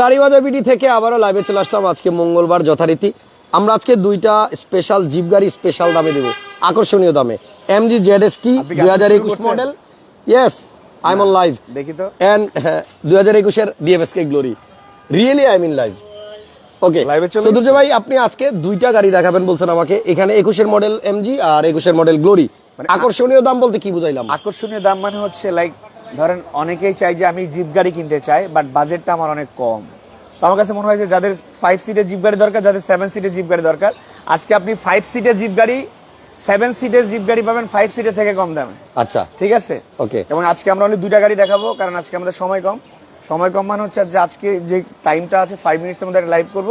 গাড়ি বাজার বিডি থেকে আবারও লাইভে চলে আসলাম আজকে মঙ্গলবার যথারীতি। আমরা আজকে দুইটা স্পেশাল জিপ গাড়ি স্পেশাল দামে দেবো। আকর্ষণীয় দামে। এমজি জেড এস টি দুই হাজার একুশ model yes I am on live দেখি তো। অ্যান্ড দুই হাজার একুশের DFSK Glory really I mean live okay সদুর্য ভাই আপনি আজকে দুইটা গাড়ি দেখাবেন বলছেন আমাকে। এখানে একুশের মডেল এমজি আর একুশের মডেল গ্লোরি মানে আকর্ষণীয় দাম বলতে কি বুঝাইলাম? আকর্ষণীয় দাম মানে হচ্ছে লাইক ধরেন অনেকেই চাই যে আমি জিপ গাড়ি কিনতে চাই বাট বাজেটটা আমার অনেক কম। তো আমার কাছে মনে হয় যে যাদের ফাইভ সিটের জিপ গাড়ি দরকার যাদের সেভেন সিটের জিপ গাড়ি দরকার আজকে আপনি ফাইভ সিটের জিপ গাড়ি সেভেন সিটের জিপ গাড়ি পাবেন ফাইভ সিটের থেকে কম দামে। আচ্ছা। ঠিক আছে? ওকে এবং আজকে আমরা অনলি দুইটা গাড়ি দেখাবো কারণ আজকে আমাদের সময় কম। সময় কম মানে হচ্ছে যে আজকে যে টাইমটা আছে ফাইভ মিনিটসের মধ্যে লাইভ করব।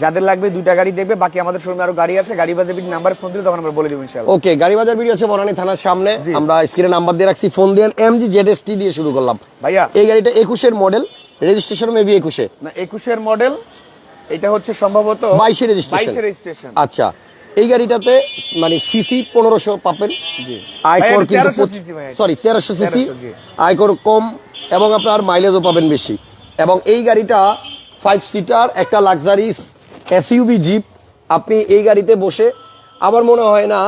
যাদের লাগবে দুইটা গাড়ি দেখবে বাকি আমাদের শোরুমে আরও গাড়ি আছে গাড়ি বাজে নাম্বার ফোন দিলে তখন আমরা বলে দেবো ইনশাল্লাহ ওকে গাড়ি বাজার ভিডিও হচ্ছে বনানী থানার সামনে। আমরা স্ক্রিনে নাম্বার দিয়ে রাখছি ফোন দিয়ে এমজি জেড এস টি দিয়ে শুরু করলাম। ভাইয়া। এই গাড়িটা একুশের মডেল রেজিস্ট্রেশন মেবি একুশে। না একুশের মডেল এটা হচ্ছে সম্ভবত বাইশে রেজিস্ট্রেশন বাইশের রেজিস্ট্রেশন আচ্ছা এই গাড়িটাতে মানে সিসি পনেরোশো পাবেন। জি। আয়কর কিন্তু 1300 cc সরি তেরোশো সিসি 1300 জি। আয়কর কম এবং আপনার মাইলেজও পাবেন বেশি। এবং এই গাড়িটা ফাইভ সিটার একটা লাক্সারি এসইউবি জিপ আপনি এই গাড়িতে বসে, আমার মনে হয় না,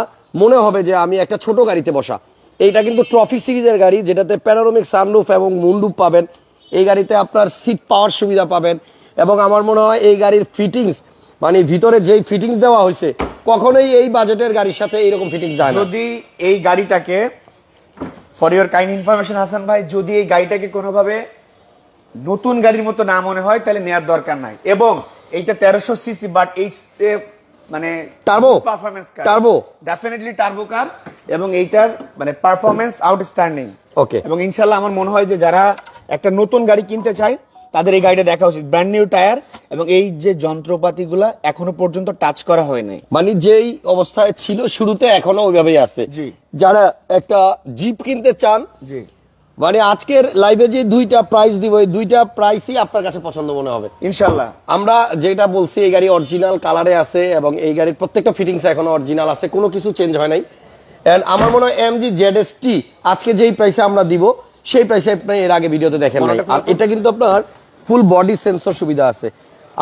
মনে হবে যে আমি একটা ছোট গাড়িতে বসা। এইটা কিন্তু ট্রফি সিরিজের গাড়ি, যেটাতে প্যানারোমিক সানরুফ এবং মুন্ডুপ পাবেন। এই গাড়িতে আপনার সিট পাওয়ার সুবিধা পাবেন। এবং আমার মনে হয় এই গাড়ির ফিটিংস মানে ভিতরে যেই ফিটিংস দেওয়া হয়েছে, কখনোই এই বাজেটের গাড়ির সাথে এইরকম ফিটিংস যায় যদি এই গাড়িটাকে for your kind information Hasan ভাই, যদি এই গাড়িটাকে কোনোভাবে নতুন গাড়ির মতো না মনে হয় তাহলে নেওয়ার দরকার নাই। এবং এইটা তেরোশো সিসি বাট এইটস মানে turbo performance car Turbo? Definitely turbo car এবং এইটার মানে পারফরমেন্স আউটস্ট্যান্ডিং ওকে এবং ইনশাল্লাহ আমার মনে হয় যে যারা একটা নতুন গাড়ি কিনতে চায় তাদের এই গাড়িটা দেখা উচিত। ব্র্যান্ড নিউ টায়ার এবং এই যে যন্ত্রপাতিগুলা এখনও পর্যন্ত টাচ করা হয় নাই। মানে যেই অবস্থায় ছিল শুরুতে এখনও ওইভাবেই আছে। জি। যারা একটা জিপ কিনতে চান জি। মানে আজকের লাইভে যে দুইটা প্রাইস দিব এই দুইটা প্রাইসই আপনার কাছে পছন্দ মনে হবে। ইনশাল্লাহ। আমরা যেটা বলছি এই গাড়ি অরিজিনাল কালারে আছে এবং এই গাড়ির প্রত্যেকটা ফিটিংস এখনও অরিজিনাল আছে কোনো কিছু চেঞ্জ হয় নাই। এন্ড আমার মনে হয় এমজি জেড এস টি আজকে যেই প্রাইসে আমরা দিব সেই প্রাইসে আপনি এর আগে ভিডিওতে দেখেন নাই। আর এটা কিন্তু আপনার ফুল বডি সেন্সর সুবিধা আছে।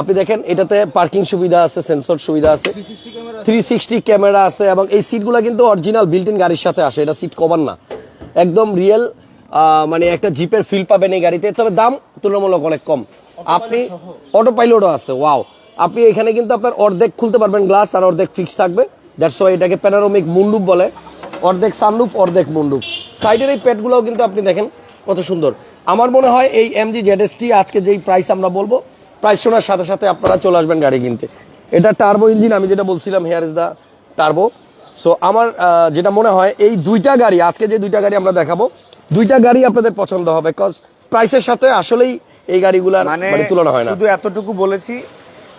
আপনি দেখেন এটাতে পার্কিং সুবিধা আছে সেন্সর সুবিধা আছে। থ্রি সিক্সটি ক্যামেরা আছে এবং এই সিটগুলো কিন্তু অরিজিনাল বিল্ট ইন গাড়ির সাথে আসে এটা সিট কভার না। একদম রিয়েল মানে একটা জিপের ফিল পাবেন এই গাড়িতে। তবে দাম তুলনামূলক অনেক কম। আপনি অটো পাইলটও আছে ওয়াও আপনি এখানে কিন্তু আপনার অর্ধেক খুলতে পারবেন গ্লাস আর অর্ধেক ফিক্স থাকবে। দ্যাটস ওয়াই এটাকে প্যানারোমিক মুন্ডুপ বলে। অর্ধেক সানরুফ অর্ধেক মুন্ডুপ সাইডের এই প্যাডগুলোও কিন্তু আপনি দেখেন কত সুন্দর। আমার মনে হয় এই এমজি জেডএসটি আজকে যেই প্রাইস আমরা বলব প্রাইস শোনার সাথে সাথে আপনারা চলে আসবেন গাড়ি কিনতে। এটা টার্বো ইঞ্জিন আমি যেটা বলছিলাম here is the turbo so আমার যেটা মনে হয় এই দুইটা গাড়ি আজকে যে দুইটা গাড়ি আমরা দেখাবো দুইটা গাড়ি আপনাদের পছন্দ হবে বিকজ প্রাইসের সাথে আসলেই এই গাড়িগুলার মানে মানে তুলনা হয় না। শুধু এতটুকু বলেছি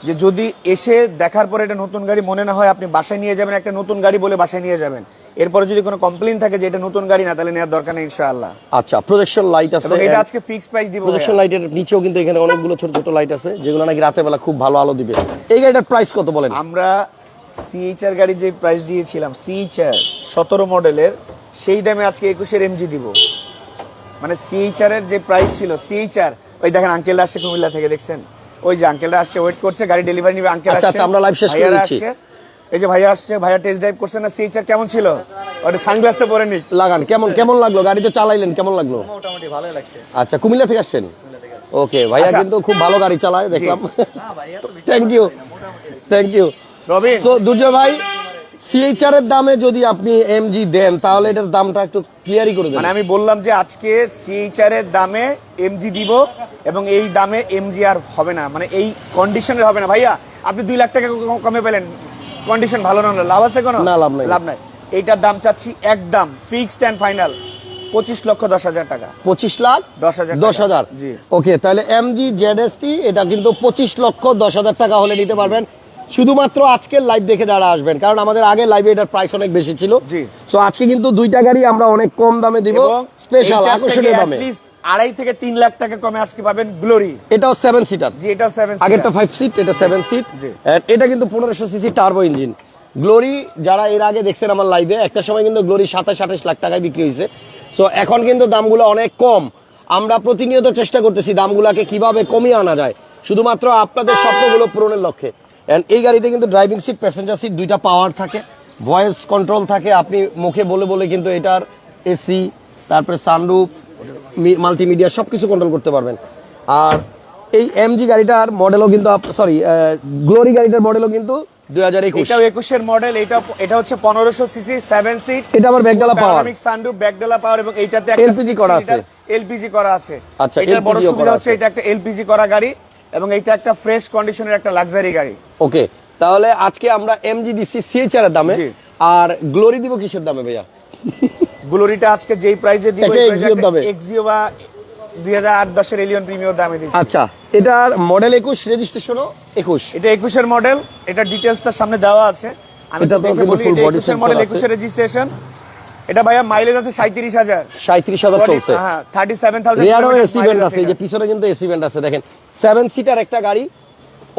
যে যদি এসে দেখার পরে এটা নতুন গাড়ি মনে না হয় আপনি বাসায় নিয়ে যাবেন একটা নতুন গাড়ি বলে বাসায় নিয়ে যাবেন। এরপরে যদি কোনো কমপ্লেন থাকে যে এটা নতুন গাড়ি না তাহলে নেওয়ার দরকার নেই ইনশাআল্লাহ। আচ্ছা প্রজেকশন লাইট আছে এটা আজকে ফিক্স প্রাইস দিব প্রজেকশন লাইটের নিচেও কিন্তু এখানে অনেকগুলো ছোট ছোট লাইট আছে যেগুলো নাকি রাতের বেলা খুব ভালো আলো দিবে। এই গাড়িটার প্রাইস কত বলেন? আমরা সিএইচআর গাড়ি যে প্রাইস দিয়েছিলাম সিএইচআর সতেরো মডেলের সেই দামে আজকে একুশের এমজি দিব। মানে সিএইচআর এর যে প্রাইস ছিল সিএইচআর ওই দেখেন আঙ্কেলটা আসছে কুমিল্লা থেকে দেখছেন? ওই যে আঙ্কেলটা আসছে ওয়েট করছে গাড়ি ডেলিভারি নিবে আঙ্কেল আচ্ছা, আসছে আচ্ছা, আমরা live শেষ করে দিচ্ছি। এই যে ভাইয়া আসছে ভাইয়া টেস্ট ড্রাইভ করছে না সিএইচআর কেমন ছিল? ওটা সানগ্লাসটা পরে নিক। লাগান কেমন কেমন লাগল? গাড়িতে চালাইলেন কেমন লাগল? মোটামুটি ভালোই লাগছে। আচ্ছা কুমিল্লা থেকে আসছেন? ওকে ভাইয়া আচ্ছা। কিন্তু খুব ভালো গাড়ি চালায় দেখলাম। না thank you thank you Robin. So Durjoy ভাই সিএইচআর এর দামে যদি আপনি এমজি দেন তাহলে এটার দামটা একটু ক্লিয়ারই করে দেন মানে আমি বললাম যে আজকে সিএইচআর এর দামে এমজি দিব এবং এই দামে এমজি আর হবে না। মানে এই কন্ডিশনের হবে না। ভাইয়া আপনি দুই লাখ টাকা কমে পেলেন। কন্ডিশন ভালো না লাভ আছে কোনো? না, লাভ নাই। লাভ নাই। এইটার দাম চাচ্ছি একদম ফিক্সড অ্যান্ড ফাইনাল পঁচিশ লক্ষ দশ হাজার টাকা। পঁচিশ লাখ দশ হাজার দশ হাজার। জি। ওকে তাহলে এমজি জেডএসটি এটা কিন্তু পঁচিশ লক্ষ দশ হাজার টাকা হলে নিতে পারবেন। শুধুমাত্র আজকের লাইভ দেখে যারা আসবেন কারণ আমাদের আগে লাইভে এটার প্রাইস অনেক বেশি ছিল। সো আজকে কিন্তু দুইটা গাড়ি আমরা অনেক কম দামে দিব স্পেশাল আকর্ষণীয় দামে। আড়াই থেকে তিন লাখ টাকা কমে আজকে পাবেন গ্লোরি এটাও সেভেন সিটার জি এটা সেভেন আগেরটা ফাইভ সিট এটা সেভেন সিট এটা কিন্তু পনেরোশো সিসি টার্বো ইঞ্জিন গ্লোরি যারা এর আগে দেখছেন আমার লাইভে একটা সময় কিন্তু গ্লোরি সাতাশ আঠাশ লাখ টাকায় বিক্রি হয়েছে। সো এখন কিন্তু দামগুলো অনেক কম। আমরা প্রতিনিয়ত চেষ্টা করতেছি দামগুলাকে কীভাবে কমিয়ে আনা যায়। শুধুমাত্র আপনাদের স্বপ্নগুলো পূরণের লক্ষ্যে। And এই গাড়িতে কিন্তু ড্রাইভিং সিট প্যাসেঞ্জার সিট দুইটা পাওয়ার থাকে ভয়েস কন্ট্রোল থাকে আপনি মুখে বলে বলে কিন্তু এটার এসি তারপরে সানরুফ মাল্টিমিডিয়া সবকিছু কন্ট্রোল করতে পারবেন। আর এই এমজি গাড়িটার মডেলও কিন্তু সরি গ্লোরি গাড়িটার মডেলও কিন্তু দুই হাজার একুশ। এটাও একুশের মডেল এটা এটা হচ্ছে পনেরোশো সিসি সেভেন সিট এটা আবার ব্যাকডালা পাওয়ার সানরুফ ব্যাকডালা পাওয়ার এবং এইটাতে LPG করা আছে। এলপিজি করা আছে। আচ্ছা, এটার বড় সুবিধা হচ্ছে এটা একটা এলপিজি করা গাড়ি। এবং এটা একটা ফ্রেশ কন্ডিশনের একটা লাক্সারি গাড়ি। ওকে তাহলে আজকে আমরা এমজি দিচ্ছি সিএচআর এর দামে আর গ্লোরি দিব কিসের দামে ভাইয়া? গ্লোরিটা আজকে যেই প্রাইজে দিব। এক্সিও বা দুই হাজার আট দশের এলিয়ন প্রিমিয়ার দামে দিচ্ছি। আচ্ছা এটার মডেল একুশ রেজিস্ট্রেশনও একুশ। এটা একুশের মডেল এটা ডিটেলসটা সামনে দেওয়া আছে। আমি তো দেখে বলি full এটা body একুশের sensor মডেল আছে। একুশের রেজিস্ট্রেশন এটা ভাইয়া মাইলেজ আছে সাঁত্রিশ হাজার। সাঁত্রিশ হাজার চলছে। হ্যাঁ thirty seven thousand AC vent আছে যে পিছনে কিন্তু এসি ভেন্ট আছে দেখেন। সেভেন সিটার একটা গাড়ি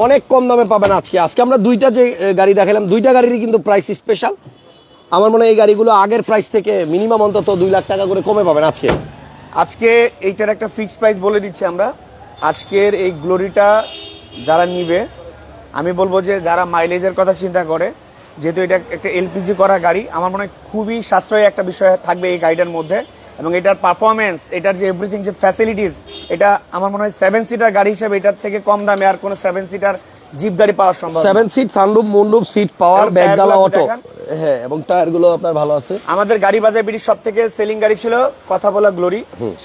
অনেক কম দামে পাবেন আজকে। আজকে আমরা দুইটা যে গাড়ি দেখালাম দুইটা গাড়িরই কিন্তু প্রাইস স্পেশাল আমার মনে হয় এই গাড়িগুলো আগের প্রাইস থেকে মিনিমাম অন্তত দুই লাখ টাকা করে কমে পাবেন আজকে। আজকে এইটার একটা ফিক্সড প্রাইস বলে দিচ্ছি আমরা। আজকের এই গ্লোরিটা যারা নিবে আমি বলব যে যারা মাইলেজের কথা চিন্তা করে যেহেতু এটা একটা এলপিজি করা গাড়ি আমার মনে হয় খুবই সাশ্রয়ী একটা বিষয় থাকবে এই গাড়িটার মধ্যে এবং এটার পারফরমেন্স এটার যে এভরিথিং যে ফ্যাসিলিটিস এটা আমার মনে হয় সেভেন সিটার গাড়ি হিসেবে এটার থেকে কম দামে আর কোনো সেভেন সিটার জিপ গাড়ি পাওয়ার সম্ভব seven seat sunroof মুন্ডুপ seat power bag ব্যাগডালা অটো। হ্যাঁ এবং টায়ারগুলো আপনার ভালো আছে? আমাদের গাড়ি বাজার বিডির সব থেকে সেলিং গাড়ি ছিল কথা বলা গ্লোরি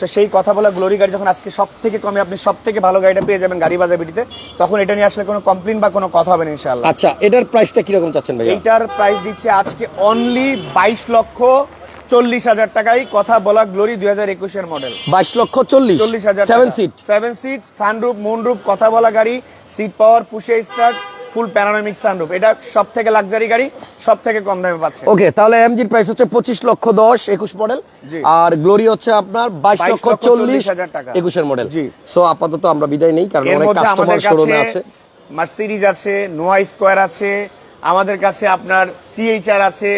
সেই কথা বলা গ্লোরি গাড়ি যখন আজকে সব থেকে কমে আপনি সব থেকে ভালো গাড়িটা পেয়ে যাবেন গাড়ি বাজার বিডিতে তখন এটা নিয়ে আসলে কোনো কমপ্লেন বা কোনো কথা হবে না ইনশাল্লাহ আচ্ছা এটার প্রাইসটা কীরকম চাচ্ছেন ভাইয়া? এইটার প্রাইস দিচ্ছে আজকে অনলি বাইশ লক্ষ চল্লিশ হাজার টাকায় কথা বলা গ্লোরি দুই হাজার একুশের মডেল বাইশ লক্ষ চল্লিশ। চল্লিশ হাজার seven seat seven seat sunroof moonroof কথা বলা গাড়ি সিট পাওয়ার পুষে স্টার্ট ফুল প্যানোরামিক সানরুফ। এটা সব থেকে লাক্সারি গাড়ি সব থেকে কম দামে পাচ্ছে। ওকে তাহলে এমজির প্রাইস হচ্ছে পঁচিশ লক্ষ দশ একুশ মডেল আর গ্লোরি হচ্ছে আপনার বাইশ 22 লক্ষ চল্লিশ 40,000 টাকা। একুশের মডেল। সো আপাতত আমরা বিদায় নেই কারণ অনেক কাস্টমার শোরুমে আছে। মার্সিডিজ আছে নোয়া স্কোয়ার আছে আমাদের কাছে আপনার সিএইচআর আছে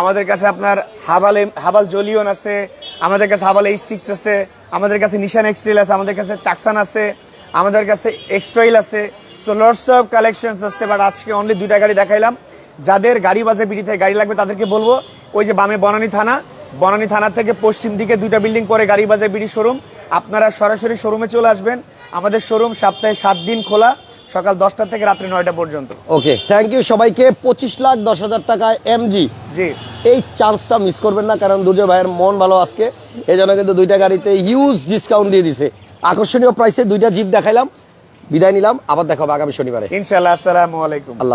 আমাদের কাছে আপনার হাবাল হাবাল জলিয়ন আছে আমাদের কাছে হাবাল এইচ সিক্স আছে আমাদের কাছে নিশান এক্সট্রেল আছে আমাদের কাছে টাকসান আছে আমাদের কাছে এক্সট্রাইল আছে। সো লটস অফ কালেকশন আছে বাট আজকে অনলি দুইটা গাড়ি দেখাইলাম। যাদের গাড়ি বাজে বিড়ি থেকে গাড়ি লাগবে তাদেরকে বলব ওই যে বামে বনানী থানা। বনানী থানা থেকে পশ্চিম দিকে দুইটা বিল্ডিং পরে গাড়ি বাজার বিড়ি শোরুম আপনারা সরাসরি শোরুমে চলে আসবেন। আমাদের শোরুম সপ্তাহে সাত দিন খোলা সকাল দশটা থেকে রাত্রি নয়টা পর্যন্ত। ওকে থ্যাংক ইউ সবাইকে। পঁচিশ লাখ দশ হাজার টাকায় এমজি জি। এই চান্সটা মিস করবেন না কারণ দুর্জয় ভাইয়ের মন ভালো আজকে। এই জন্য কিন্তু দুইটা গাড়িতে হিউজ ডিসকাউন্ট দিয়ে দিছে। আকর্ষণীয় প্রাইসে দুইটা জিপ দেখাইলাম। বিদায় নিলাম আবার দেখা হবে আগামী শনিবারে। ইনশাল্লাহ আসসালামু আলাইকুম। আল্লাহ